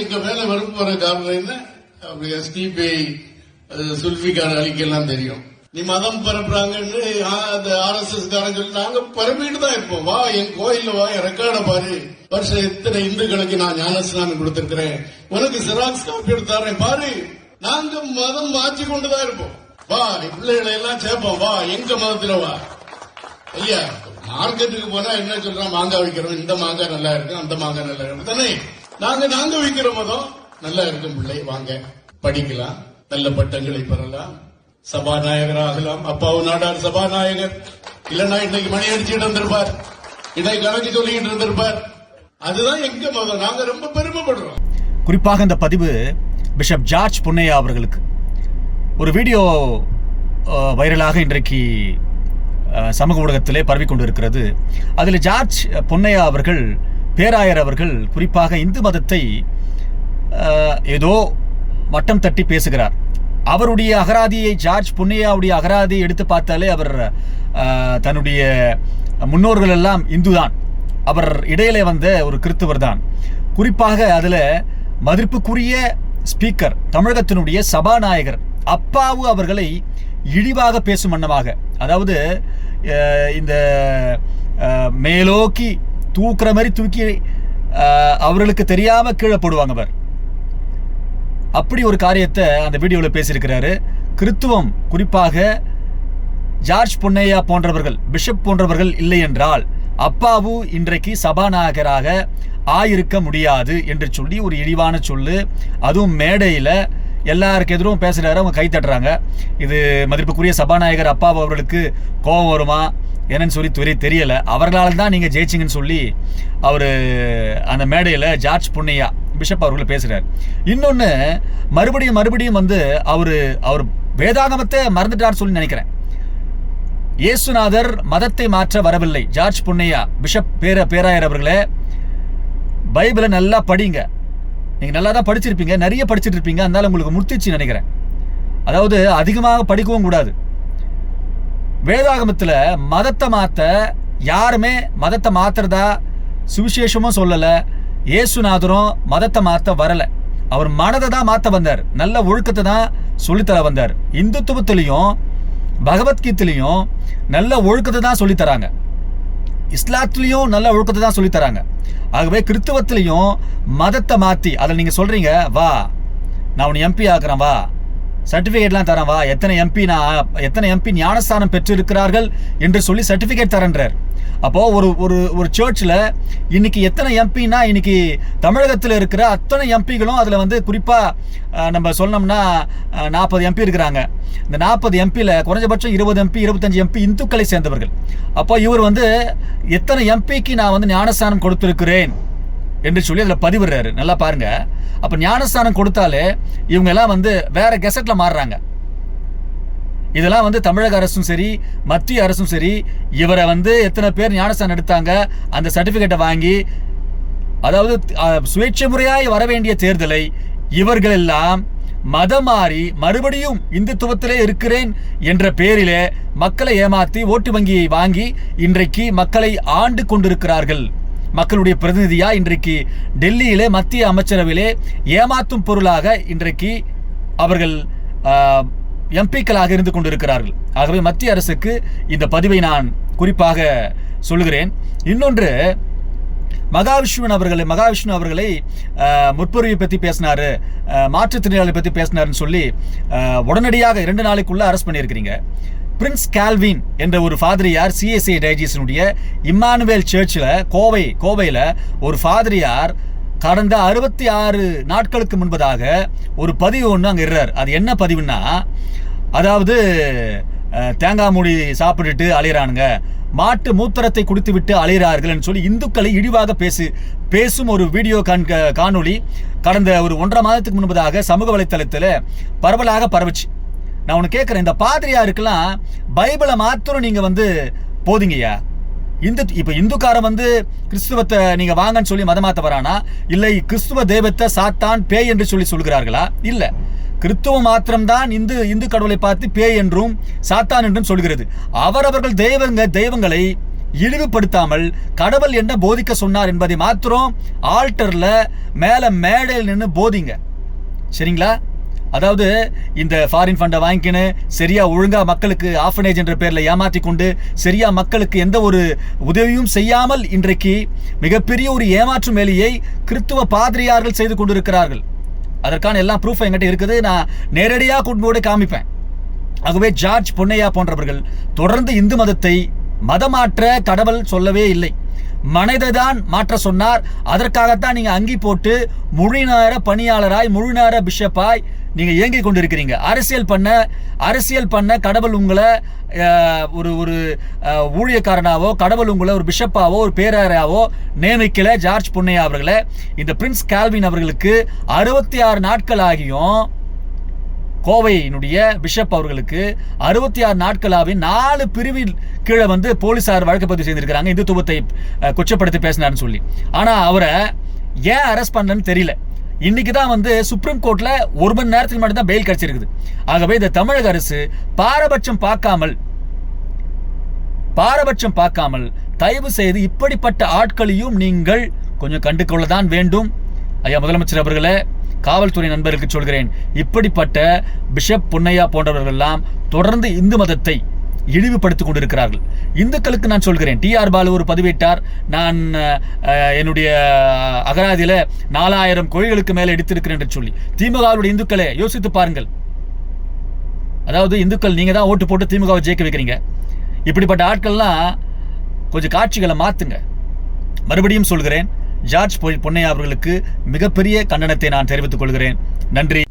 எங்க மேல வெறுப்பு வர காரணம் என்ன? அப்படி எஸ்டிபிஐ அழிக்கெல்லாம் தெரியும். நீ மதம் பரப்புறாங்கன்னு அந்த ஆர் எஸ் எஸ் காரன் சொல்லி நாங்க பரப்பிட்டு தான் இருப்போம். வா என் கோயில்ல வா என் ரெக்கார்ட பாரு. வருஷம் எத்தனை இந்துக்களுக்கு நான் ஞானஸ்நானம் கொடுத்திருக்கிறேன். உனக்கு சிராக்ஸ் காப்பி எடுத்து பாரு. நாங்க மதம் மாற்றி கொண்டுதான் இருப்போம். வா பிள்ளைகளை எல்லாம் சேர்ப்போம். வா எங்க மதத்துல வா. ஐயா மார்க்கெட்டுக்கு போனா என்ன சொல்றான்? மாங்காய் வைக்கிறோம் இந்த மாங்காய் நல்லா இருக்கு அந்த மாங்காய் நல்லா இருக்கு. தானே? நாங்க நாங்க வைக்கிற மதம் நல்லா இருக்கும் பிள்ளை வாங்க. படிக்கலாம். நல்ல பட்டங்களை பெறலாம். சபாநாயகர் ஆகலாம் அப்பாவு நாடார் சபாநாயகர். இல்லைன்னா இன்னைக்கு மணி அடிச்சுட்டு இருந்திருப்பார் இன்னைக்கு கணக்கு சொல்லிக்கிட்டு இருந்திருப்பார். அதுதான் எங்க மதம். நாங்க ரொம்ப பெருமைப்படுறோம். குறிப்பாக இந்த பதிவு பிஷப் ஜார்ஜ் புன்னையா அவர்களுக்கு. ஒரு வீடியோ வைரலாக இன்றைக்கு சமூக ஊடகத்திலே பரவி கொண்டிருக்கிறது அதில் ஜார்ஜ் பொன்னையா அவர்கள் பேராயர் அவர்கள் குறிப்பாக இந்து மதத்தை ஏதோ மட்டம் தட்டி பேசுகிறார். அவருடைய அகராதியை ஜார்ஜ் புன்னையாவுடைய அகராதியை எடுத்து பார்த்தாலே அவர் தன்னுடைய முன்னோர்கள் எல்லாம் இந்துதான். அவர் இடையிலே வந்த ஒரு கிறித்துவர் தான். குறிப்பாக அதில் மதிப்புக்குரிய ஸ்பீக்கர் தமிழகத்தினுடைய சபாநாயகர் அப்பாவு அவர்களை இழிவாக பேசும் வண்ணமாக அதாவது இந்த மேலோக்கி தூக்குற மாதிரி தூக்கி அவர்களுக்கு தெரியாம கீழே போடுவாங்க அவர் அப்படி ஒரு காரியத்தை அந்த வீடியோவில் பேசியிருக்கிறாரு. கிறித்துவம் குறிப்பாக ஜார்ஜ் பொன்னையா போன்றவர்கள் பிஷப் போன்றவர்கள் இல்லை என்றால் அப்பாவு இன்றைக்கு சபாநாயகராக ஆயிருக்க முடியாது என்று சொல்லி ஒரு இழிவான சொல்லு. அதுவும் மேடையில் எல்லாருக்கு எதிரும் பேசுகிறாரு அவங்க கை தட்டுறாங்க. இது மதிப்புக்குரிய சபாநாயகர் அப்பா அவர்களுக்கு கோபம் வருமா என்னன்னு சொல்லி தெரிய தெரியல. அவர்களால் தான் நீங்கள் ஜெயிச்சிங்கன்னு சொல்லி அவர் அந்த மேடையில் ஜார்ஜ் புன்னையா பிஷப் அவர்கள் பேசுகிறார் இன்னொன்று மறுபடியும் மறுபடியும் வந்து அவர் அவர் வேதாகமத்தை மறந்துட்டார் சொல்லி நினைக்கிறேன். இயேசுநாதர் மதத்தை மாற்ற வரவில்லை. ஜார்ஜ் புன்னையா பிஷப் பேர பேராயர் அவர்களே பைபிளை நல்லா படிங்க. நீங்கள் நல்லா தான் படிச்சிருப்பீங்க நிறைய படிச்சுட்டு இருப்பீங்க அதனால உங்களுக்கு முத்திச்சு நினைக்கிறேன். அதாவது அதிகமாக படிக்கவும் கூடாது. வேதாகமத்தில் மதத்தை மாற்ற யாருமே மதத்தை மாத்துறதா சுவிசேஷமும் சொல்லலை இயேசுநாதரும் மதத்தை மாற்ற வரலை. அவர் மனதை தான் மாற்ற வந்தார். நல்ல ஒழுக்கத்தை தான் சொல்லித்தர வந்தார். இந்துத்துவத்திலையும் பகவத்கீதையிலையும் நல்ல ஒழுக்கத்தை தான் சொல்லித்தராங்க. இஸ்லாத்துலேயும் நல்ல ஒழுக்கத்தை தான் சொல்லித் தராங்க. ஆகவே கிறித்துவத்திலையும் மதத்தை மாற்றி அதில் நீங்கள் சொல்கிறீங்க வா நான் உன்னை எம்பி ஆக்குறேன் வா. சர்டிஃபிகேட்லாம் தரேன் வா எத்தனை எம்பி நான் எத்தனை எம்பி ஞானஸ்தானம் பெற்றிருக்கிறார்கள் என்று சொல்லி சர்டிஃபிகேட் தரன்றார். அப்போது ஒரு ஒரு ஒரு சர்ச்சில் இன்றைக்கி எத்தனை எம்பின்னா இன்றைக்கி தமிழகத்தில் இருக்கிற அத்தனை எம்பிகளும் அதில் வந்து குறிப்பாக நம்ம சொன்னோம்னா நாற்பது எம்பி இருக்கிறாங்க. இந்த நாற்பது எம்பியில் குறைஞ்சபட்சம் இருபது எம்பி இருபத்தஞ்சி எம்பி இந்துக்களை சேர்ந்தவர்கள். அப்போ இவர் வந்து எத்தனை எம்பிக்கு நான் வந்து ஞானஸ்தானம் கொடுத்துருக்கிறேன்? என்று சொல்லி அதில் பதிவிடுறாரு. நல்லா பாருங்க. அப்போ ஞானஸ்தானம் கொடுத்தாலே இவங்க எல்லாம் வந்து வேற கெசட்டில் மாறுறாங்க. இதெல்லாம் வந்து தமிழக அரசும் சரி மத்திய அரசும் சரி இவரை வந்து எத்தனை பேர் ஞானஸ்தானம் எடுத்தாங்க அந்த சர்டிஃபிகேட்டை வாங்கி அதாவது சுயேட்சை முறையாய் வர வேண்டிய தேர்தலை இவர்கள் எல்லாம் மதம் மாறி மறுபடியும் இந்துத்துவத்திலே இருக்கிறேன் என்ற பேரிலே மக்களை ஏமாத்தி ஓட்டு வங்கியை வாங்கி இன்றைக்கு மக்களை ஆண்டு கொண்டிருக்கிறார்கள். மக்களுடைய பிரதிநிதியா இன்றைக்கு டெல்லியிலே மத்திய அமைச்சரவையிலே ஏமாத்தும் பொருளாக இன்றைக்கு அவர்கள் எம்பிக்களாக இருந்து கொண்டிருக்கிறார்கள். ஆகவே மத்திய அரசுக்கு இந்த பதிவை நான் குறிப்பாக சொல்லுகிறேன். இன்னொன்று மகாவிஷ்ணுவன் அவர்களை மகாவிஷ்ணு அவர்களை அஹ், முற்பொருவை பற்றி பேசினாரு மாற்றுத்திறனாளி பற்றி பேசினாருன்னு சொல்லி உடனடியாக இரண்டு நாளைக்குள்ளே அரெஸ்ட் பண்ணியிருக்கிறீங்க. பிரின்ஸ் கால்வின் என்ற ஒரு ஃபாதரியார் சிஎஸ்ஐ டைஜிஸனுடைய இம்மானுவேல் சர்ச்சில் கோவை கோவையில் ஒரு ஃபாதரியார் கடந்த அறுபத்தி ஆறு நாட்களுக்கு முன்பதாக ஒரு பதிவு ஒன்று அங்கே இருறார். அது என்ன பதிவுன்னா அதாவது தேங்காய் மூடி சாப்பிட்டுட்டு அலையிறானுங்க. மாட்டு மூத்திரத்தை குடித்து விட்டு அலைகிறார்கள் சொல்லி இந்துக்களை இழிவாக பேசு பேசும் ஒரு வீடியோ கண் காணொளி கடந்த ஒரு ஒன்றரை மாதத்துக்கு முன்பதாக சமூக வலைத்தளத்தில் பரவலாக பரவுச்சு. நான் உனக்கு கேட்குறேன் இந்த பாதிரியாருக்கெல்லாம் பைபிளை மாத்திரம் நீங்கள் வந்து போதிங்கய்யா? இந்து இப்போ இந்துக்காரன் வந்து கிறிஸ்துவத்தை நீங்கள் வாங்கன்னு சொல்லி மதமாத்த வரானா இல்லை கிறிஸ்துவ தெய்வத்தை சாத்தான் பேய் என்று சொல்லி சொல்கிறார்களா இல்லை. கிறிஸ்துவம் மாத்திரம்தான் இந்து இந்து கடவுளை பார்த்து பேய் என்றும் சாத்தான் என்றும் சொல்கிறது அவரவர்கள் தெய்வங்க தெய்வங்களை இழிவுபடுத்தாமல் கடவுள் என்ன போதிக்க சொன்னார் என்பதை மாத்திரம் ஆல்டரில் மேலே மேடையில் நின்று போதிங்க. சரிங்களா? அதாவது இந்த ஃபாரின் ஃபண்டை வாங்கிக்கின்னு சரியா ஒழுங்காக மக்களுக்கு ஆஃபனேஜ் என்ற பேரில் ஏமாற்றி கொண்டு சரியா மக்களுக்கு எந்த ஒரு உதவியும் செய்யாமல் இன்றைக்கு மிகப்பெரிய ஒரு ஏமாற்றும் வேலையை கிறித்துவ பாதிரியார்கள் செய்து கொண்டிருக்கிறார்கள். அதற்கான எல்லா ப்ரூஃப் என்கிட்ட இருக்குது. நான் நேரடியாக கொண்டு போய் காமிப்பேன். ஆகவே ஜார்ஜ் பொன்னையா போன்றவர்கள் தொடர்ந்து இந்து மதத்தை மதமாற்ற கடவுள் சொல்லவே இல்லை. மனதை தான் மாற்ற சொன்னார். அதற்காகத்தான் நீங்கள் அங்கி போட்டு முழு நேர பணியாளராய் முழு நேர பிஷப்பாய் நீங்கள் இயங்கிக் கொண்டிருக்கிறீங்க. அரசியல் பண்ண அரசியல் பண்ண கடவுள் உங்களை ஒரு ஒரு ஊழியக்காரனாவோ கடவுள் உங்களை ஒரு பிஷப்பாவோ ஒரு பேராராவோ நியமிக்கல ஜார்ஜ் பொன்னையா அவர்களை. இந்த பிரின்ஸ் கால்வின் அவர்களுக்கு அறுபத்தி ஆறு நாட்கள் ஆகியும் கோவையினுடைய பிஷப் அவர்களுக்கு அறுபத்தி ஆறு நாட்களாவே நாலு பிரிவில் கீழே வந்து போலீசார் வழக்கு பதிவு செய்திருக்கிறாங்க. இந்துத்துவத்தை அஹ், கொச்சப்படுத்தி பேசினார்னு சொல்லி. ஆனால் அவரை ஏன் அரெஸ்ட் பண்ணலன்னு தெரியல. இன்னைக்கு தான் வந்து சுப்ரீம் கோர்ட்ல ஒரு மணி நேரத்துக்கு மட்டும் தான் பெயில் கிடைச்சிருக்குது. ஆகவே இந்த தமிழக அரசு பாரபட்சம் பார்க்காமல் பாரபட்சம் பார்க்காமல் தயவு செய்து இப்படிப்பட்ட ஆட்களையும் நீங்கள் கொஞ்சம் கண்டுக்கொள்ள தான் வேண்டும். ஐயா முதலமைச்சர் அவர்களே காவல்துறை நண்பர்களுக்கு சொல்கிறேன். இப்படிப்பட்ட பிஷப் பொன்னையா போன்றவர்கள்லாம் தொடர்ந்து இந்து மதத்தை இழிவுபடுத்திக் கொண்டிருக்கிறார்கள். இந்துக்களுக்கு நான் சொல்கிறேன். டி ஆர் பாலு ஒரு பதிவிட்டார். நான் என்னுடைய அகராதியில் நாலாயிரம் கோயில்களுக்கு மேலே எடுத்திருக்கிறேன் என்று சொல்லி. திமுகவுடைய இந்துக்களே யோசித்து பாருங்கள். அதாவது இந்துக்கள் நீங்கள் தான் ஓட்டு போட்டு திமுகவை ஜெயிக்க வைக்கிறீங்க. இப்படிப்பட்ட ஆட்கள்லாம் கொஞ்சம் காட்சிகளை மாற்றுங்க மறுபடியும் சொல்கிறேன். ஜார்ஜ் பொன்னையா அவர்களுக்கு மிகப்பெரிய கண்டனத்தை நான் தெரிவித்துக் கொள்கிறேன். நன்றி.